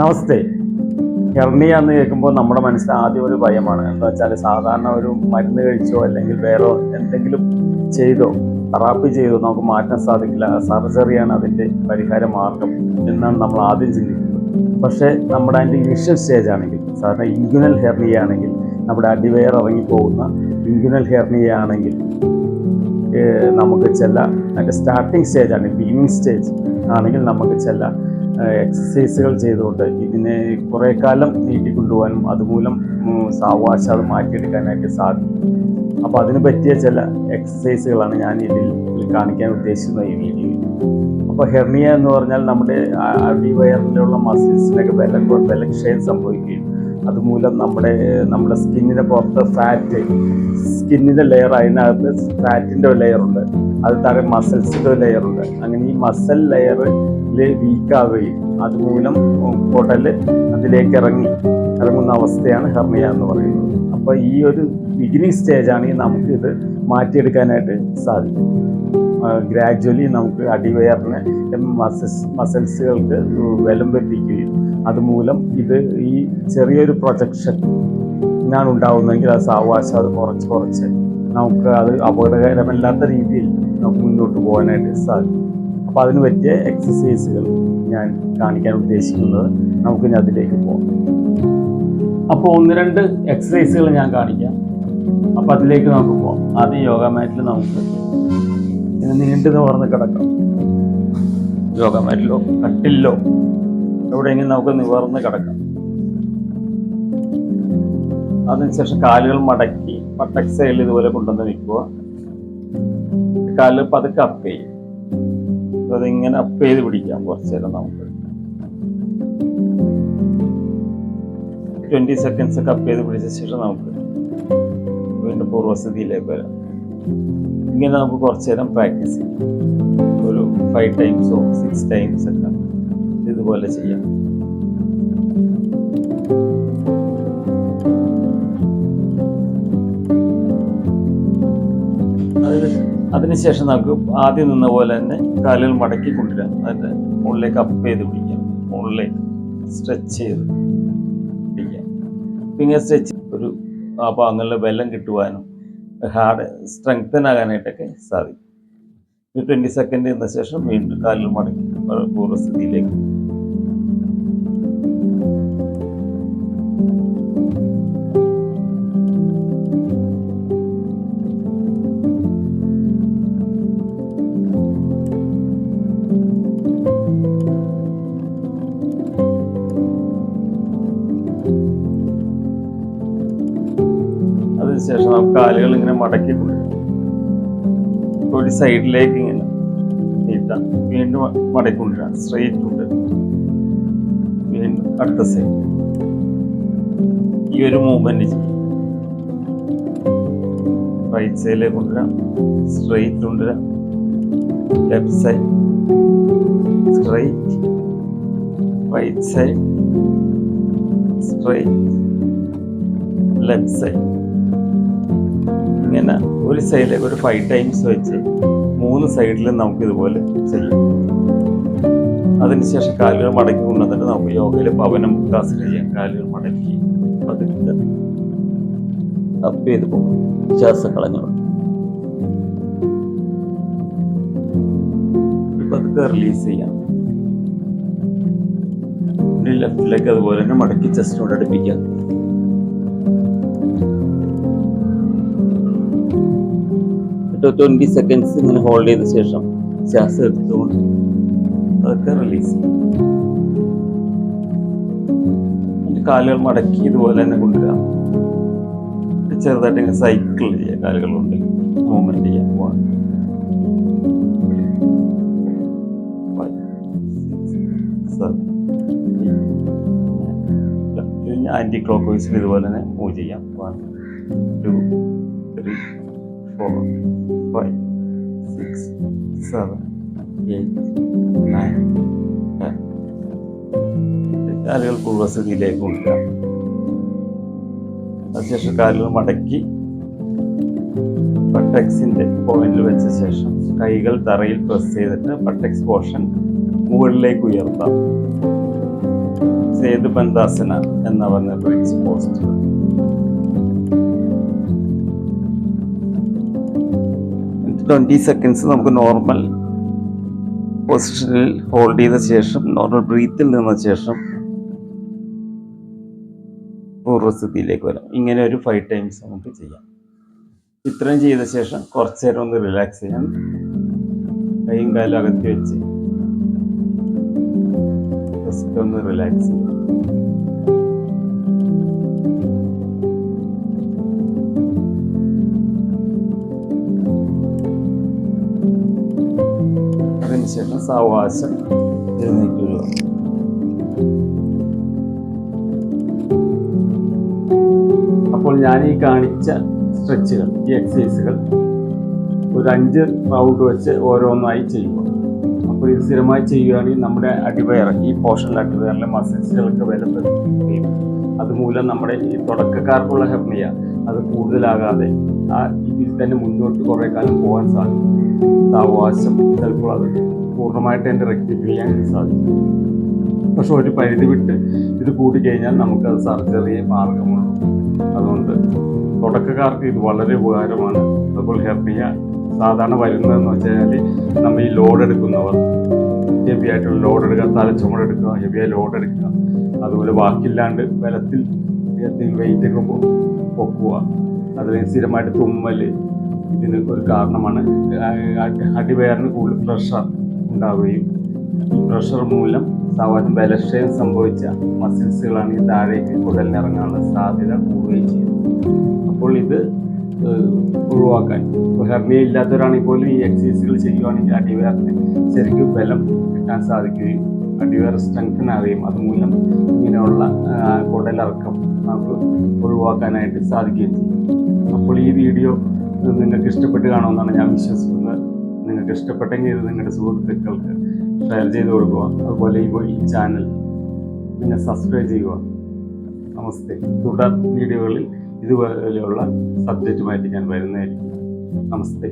നമസ്തേ. Hernia എന്ന് കേൾക്കുമ്പോൾ നമ്മുടെ മനസ്സിൽ ആദ്യം ഒരു ഭയമാണ്. എന്താ വെച്ചാൽ സാധാരണ ഒരു മരുന്ന് കഴിച്ചോ അല്ലെങ്കിൽ വേറെ എന്തെങ്കിലും ചെയ്തോ തെറാപ്പി ചെയ്തോ നമുക്ക് മാറ്റാൻ സാധിക്കില്ല. സർജറിയാണ് അതിന്റെ പരിഹാര മാർഗം എന്നാണ് നമ്മൾ ആദ്യം ചിന്തിക്കുന്നത്. പക്ഷേ നമ്മുടെ അതിന്റെ ഇനിഷ്യൽ സ്റ്റേജ് ആണെങ്കിൽ സാധാരണ ഇൻഗുനൽ ഹെർണിയ ആണെങ്കിൽ നമ്മുടെ അടിവയർ ഇറങ്ങിപ്പോകുന്ന ഇൻഗുനൽ ഹെർണിയ ആണെങ്കിൽ നമുക്ക് ചില അതിന്റെ സ്റ്റാർട്ടിങ് സ്റ്റേജ് ആണ് ബിഗിനിങ് സ്റ്റേജ് ആണെങ്കിൽ നമുക്ക് ചില എക്സസൈസുകൾ ചെയ്തുകൊണ്ട് ഇതിനെ കുറേ കാലം നീട്ടിക്കൊണ്ടുപോകാനും അതുമൂലം സാവകാശം അത് മാറ്റിയെടുക്കാനായിട്ട് സാധിക്കും. അപ്പോൾ അതിന് പറ്റിയ ചില എക്സസൈസുകളാണ് ഞാൻ ഇതിൽ കാണിക്കാൻ ഉദ്ദേശിക്കുന്നത് ഈ വീഡിയോയിൽ. അപ്പോൾ ഹെർണിയ എന്ന് പറഞ്ഞാൽ നമ്മുടെ അടിവയറിലുള്ള മസിൽസിനൊക്കെ ബലക്ഷയം സംഭവിക്കുകയും അതുമൂലം നമ്മുടെ നമ്മുടെ സ്കിന്നിന് പുറത്ത് ഫാറ്റ് സ്കിന്നിന്റെ ലെയർ അതിനകത്ത് ഫാറ്റിന്റെ ലെയറുണ്ട് അത് താഴെ മസിൽസിന്റെ ലെയറുണ്ട് അങ്ങനെ ഈ മസൽ ലെയറിൽ വീക്കാവുകയും അതുമൂലം കുടൽ അതിലേക്ക് ഇറങ്ങി ഇറങ്ങുന്ന അവസ്ഥയാണ് ഹെർണിയ എന്ന് പറയുന്നത്. അപ്പോൾ ഈ ഒരു ബിഗിനിങ് സ്റ്റേജ് ആണെങ്കിൽ നമുക്ക് ഇത് മാറ്റിയെടുക്കാനായിട്ട് സാധിക്കും. ഗ്രാജ്വലി നമുക്ക് അടിവയറിന് മസിൽസ് മസിൽസുകൾക്ക് ബലം വെപ്പിക്കുകയും അതുമൂലം ഇത് ഈ ചെറിയൊരു പ്രൊജക്ഷൻ ഞാൻ ഉണ്ടാവുന്നെങ്കിൽ അത് സാവകാശം അത് കുറച്ച് കുറച്ച് നമുക്ക് അത് അപകടകരമല്ലാത്ത രീതിയിൽ നമുക്ക് മുന്നോട്ട് പോകാനായിട്ട് സാധിക്കും. അപ്പോൾ അതിന് പറ്റിയ എക്സസൈസുകൾ ഞാൻ കാണിക്കാൻ ഉദ്ദേശിക്കുന്നത് നമുക്ക് ഇനി അതിലേക്ക് പോകാം. അപ്പോൾ ഒന്ന് രണ്ട് എക്സസൈസുകൾ ഞാൻ കാണിക്കാം. അപ്പോൾ അതിലേക്ക് നമുക്ക് പോകാം. ആദ്യം യോഗ മാറ്റിൽ നമുക്ക് ഇങ്ങനെ നീണ്ടു നിവർന്ന് കിടക്കാം. യോഗ മാറ്റിലോ? കട്ടിലോ എവിടെയെങ്കിലും നമുക്ക് നിവർന്ന് കിടക്കാം. അതിനുശേഷം കാലുകൾ മടക്കി പട്ടക്സയിൽ ഇതുപോലെ കൊണ്ടുവന്ന് വെക്കുക. കാൽ പതുക്കെ അപ്പ് ചെയ്യും. അതിങ്ങനെ അപ്പ് ചെയ്ത് പിടിക്കാം കുറച്ചു നേരം നമുക്ക്. ട്വന്റി സെക്കൻഡ്സ് ഒക്കെ അപ്പ് ചെയ്ത് പിടിച്ച ശേഷം നമുക്ക് വീണ്ടും പൂർവസ്ഥിതിയിലേക്ക് വരാം. ഇങ്ങനെ നമുക്ക് കുറച്ചു നേരം പ്രാക്ടീസ് ചെയ്യാം. ഒരു ഫൈവ് ടൈംസോ സിക്സ് ടൈംസ് ഒക്കെ. ഇതുപോലെ ചെയ്യാം. അതിന് അതിനുശേഷം നമുക്ക് ആദ്യം നിന്ന പോലെ തന്നെ കാലുകൾ മടക്കി കൊണ്ടുവരാം. അതിന്റെ മുകളിലേക്ക് അപ്പ് ചെയ്ത് പിടിക്കാം. മുകളിലേക്ക് സ്ട്രെച്ച് ചെയ്ത് പിടിക്കാം. പിന്നെ സ്ട്രെച്ച് ഒരു ആ ഭാഗങ്ങളിൽ ബലം കിട്ടുവാനും ഹാർഡ് സ്ട്രെങ്തൻ ആകാനായിട്ടൊക്കെ സാധിക്കും. ട്വന്റി സെക്കൻഡ് എന്ന ശേഷം വീണ്ടും കാലിൽ മടക്കി പൂർവസ്ഥിതിയിലേക്ക്. അതിനുശേഷം നമുക്ക് കാലുകൾ ഇങ്ങനെ മടക്കി കൊണ്ടുവരാം ഒരു സൈഡിലേക്ക് ഇങ്ങനെ നീട്ടാം. വീണ്ടും മടക്കൊണ്ടിരാം സ്ട്രെയിറ്റ് ഉണ്ട് വീണ്ടും അടുത്ത സൈഡ് ഈ ഒരു മൂവ്മെന്റ് റൈറ്റ് സൈഡിലേക്ക് കൊണ്ടുവരാം. സ്ട്രെയിറ്റ് കൊണ്ടുവരാം. Left side straight right side straight left side ഇങ്ങനെ ഒരു സൈഡിലേക്ക് ഒരു ഫൈവ് ടൈംസ് വെച്ച് മൂന്ന് സൈഡിലും നമുക്ക് ഇതുപോലെ ചെയ്യാം. അതിനുശേഷം കാലുകൾ മടക്കി കൊണ്ടുവന്നിട്ട് നമുക്ക് യോഗയിൽ പവനം മുക്താസന ചെയ്യാം. കാലുകൾ മടക്കി പതുക്കെ അപ്പ് ചെയ്ത് പോകും. ശ്വാസം കളഞ്ഞു പതുക്കെ റിലീസ് ചെയ്യാം. ലെഫ്റ്റിലേക്ക് അതുപോലെ തന്നെ മടക്കി ചെസ്റ്റിനോട് അടുപ്പിക്കാം. എന്നിട്ട് ട്വന്റി സെക്കൻഡ്സ് ഇങ്ങനെ ഹോൾഡ് ചെയ്ത ശേഷം ശ്വാസം എടുത്തുകൊണ്ട് അതൊക്കെ റിലീസ് ചെയ്യും കാലുകൾ മടക്കി ഇതുപോലെ തന്നെ കൊണ്ടുവരാം ചെറുതായിട്ട് ഇങ്ങനെ സൈക്കിൾ ചെയ്യുക. കാലുകൾ കൊണ്ട് മൂവ്മെന്റ് ചെയ്യാൻ പോവാൻ ആന്റി ക്ലോക്ക് വൈസിൽ ഇതുപോലെ തന്നെ മൂവ് ചെയ്യാം. One two three four five six seven eight nine ten കാലുകൾ പൂർവസ്ഥിതിയിലേക്ക് കൊണ്ടുവരാം അതിനുശേഷം കാലുകൾ മടക്കി പട്ടക്സിന്റെ പോയിന്റിൽ വെച്ച ശേഷം കൈകൾ തറയിൽ പ്രസ് ചെയ്തിട്ട് പട്ടക്സ് പോർഷൻ മുകളിലേക്ക് ഉയർത്താം. സേതു ബന്ധാസന എന്ന പറഞ്ഞ ബ്രിഡ്ജ് പോസ്റ്റ് ട്വന്റി സെക്കൻഡ്സ് നമുക്ക് നോർമൽ പൊസിഷനിൽ ഹോൾഡ് ചെയ്ത ശേഷം നോർമൽ ബ്രീത്തിൽ നിന്ന ശേഷം പൂർവസ്ഥിതിയിലേക്ക് വരാം. ഇങ്ങനെ ഒരു ഫൈവ് ടൈംസ് നമുക്ക് ചെയ്യാം. ഇത്രയും ചെയ്ത ശേഷം കുറച്ച് നേരം ഒന്ന് റിലാക്സ് ചെയ്യാം. കൈയും കാലും അകത്തി വെച്ച് ജസ്റ്റ് ഒന്ന് റിലാക്സ് ചെയ്യാം. അതിനുശേഷം സാവകാശം എഴുന്നേറ്റുക അപ്പോൾ ഞാൻ ഈ കാണിച്ച സ്ട്രെച്ചുകൾ ഈ എക്സസൈസുകൾ ഒരു അഞ്ച് റൗണ്ട് വെച്ച് ഓരോന്നായി ചെയ്യുക അപ്പോൾ ഇത് സ്ഥിരമായി ചെയ്യുകയാണെങ്കിൽ നമ്മുടെ അടിവയർ ഈ പോർഷനിൽ അടിവയറിലെ മസിൽസുകൾക്ക് ബലപ്പെടുത്തുകയും അതുമൂലം നമ്മുടെ ഈ തുടക്കക്കാർക്കുള്ള ഹെർണിയ അത് കൂടുതലാകാതെ ആ ഇതിൽ തന്നെ മുന്നോട്ട് കുറേ കാലം പോകാൻ സാധിക്കും. അവകാശം ചിലപ്പോൾ അത് പൂർണമായിട്ട് എന്റെ റെക്ടിഫൈ ചെയ്യാൻ സാധിക്കും. പക്ഷെ ഒരു പരിധി വിട്ട് ഇത് കൂടിക്കഴിഞ്ഞാൽ നമുക്കത് സർജറിയെ മാർഗമുള്ളൂ. അതുകൊണ്ട് തുടക്കക്കാർക്ക് ഇത് വളരെ ഉപകാരമാണ്. അതുപോലെ ഹെർണിയ സാധാരണ വരുന്നതെന്ന് വെച്ച് കഴിഞ്ഞാൽ നമ്മൾ ഈ ലോഡ് എടുക്കുന്നവർ ഹെവി ആയിട്ടുള്ള ലോഡ് എടുക്കുക തലച്ചുമട് എടുക്കുക ഹെവിയായി ലോഡ് എടുക്കുക. അതുപോലെ ബാക്കില്ലാണ്ട് ബലത്തിൽ എന്തെങ്കിലും വെയിറ്റ് ഒക്കെ പൊക്കുക അതിന് സ്ഥിരമായിട്ട് തുമ്മൽ ഇതിന് ഒരു കാരണമാണ്. അടി- അടിവയറിന് കൂടുതൽ പ്രഷർ ഉണ്ടാവുകയും പ്രഷർ മൂലം സാധാരണ ബലക്ഷയം സംഭവിച്ച മസിൽസുകളാണ് ഈ താഴേക്ക് കുടലിനിറങ്ങാനുള്ള സാധ്യത കൂടുകയും ചെയ്യുന്നത്. അപ്പോൾ ഇത് ഒഴിവാക്കാൻ. ഇപ്പോൾ ഹെർണിയ ഇല്ലാത്തവരാണെങ്കിൽ പോലും ഈ എക്സസൈസുകൾ ചെയ്യുവാണെങ്കിൽ അടിവയറിന് ശരിക്കും ബലം കിട്ടാൻ സാധിക്കുകയും അടിവയർ സ്ട്രെങ്തൻ അറിയും അതുമൂലം ഇങ്ങനെയുള്ള കുടലിറക്കം നമുക്ക് ഒഴിവാക്കാനായിട്ട് ചെയ്യും. അപ്പോൾ ഈ വീഡിയോ നിങ്ങൾക്ക് ഇഷ്ടപ്പെട്ട് കാണുമെന്നാണ് ഞാൻ വിശ്വസിക്കുന്നത്. നിങ്ങൾക്ക് ഇഷ്ടപ്പെട്ടെങ്കിൽ ഇത് നിങ്ങളുടെ സുഹൃത്തുക്കൾക്ക് ഷെയർ ചെയ്ത് കൊടുക്കുക. അതുപോലെ ഈ ചാനൽ പിന്നെ സബ്സ്ക്രൈബ് ചെയ്യുക. നമസ്തേ. തുടർ വീഡിയോകളിൽ ഇതുപോലെയുള്ള സബ്ജക്റ്റുമായിട്ട് ഞാൻ വരുന്നതായിരിക്കും. നമസ്തേ.